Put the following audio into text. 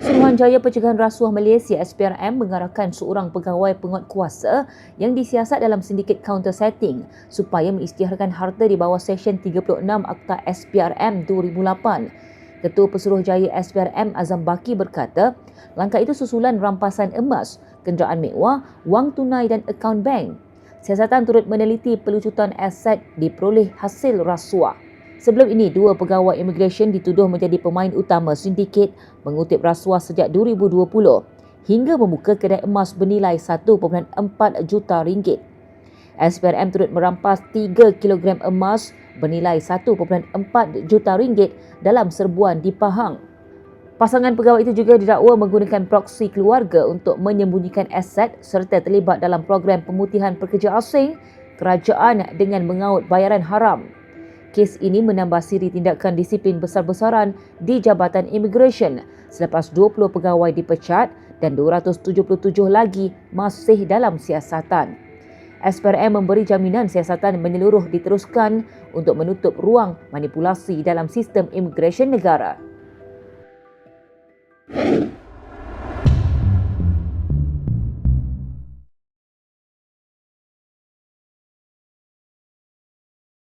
Suruhanjaya Pencegahan Rasuah Malaysia SPRM mengarahkan seorang pegawai penguatkuasa yang disiasat dalam sindiket counter setting supaya mengisytiharkan harta di bawah Seksyen 36 Akta SPRM 2008. Ketua Pesuruhjaya SPRM Azam Baki berkata, langkah itu susulan rampasan emas, kenderaan mewah, wang tunai dan akaun bank. Siasatan turut meneliti pelucutan aset diperoleh hasil rasuah. Sebelum ini, dua pegawai immigration dituduh menjadi pemain utama sindiket mengutip rasuah sejak 2020 hingga membuka kedai emas bernilai 1.4 juta ringgit. SPRM turut merampas 3 kg emas bernilai 1.4 juta ringgit dalam serbuan di Pahang. Pasangan pegawai itu juga didakwa menggunakan proksi keluarga untuk menyembunyikan aset serta terlibat dalam program pemutihan pekerja asing kerajaan dengan mengaut bayaran haram kes ini menambah siri tindakan disiplin besar-besaran di Jabatan Immigration selepas 20 pegawai dipecat dan 277 lagi masih dalam siasatan. SPRM memberi jaminan siasatan menyeluruh diteruskan untuk menutup ruang manipulasi dalam sistem imigresen negara.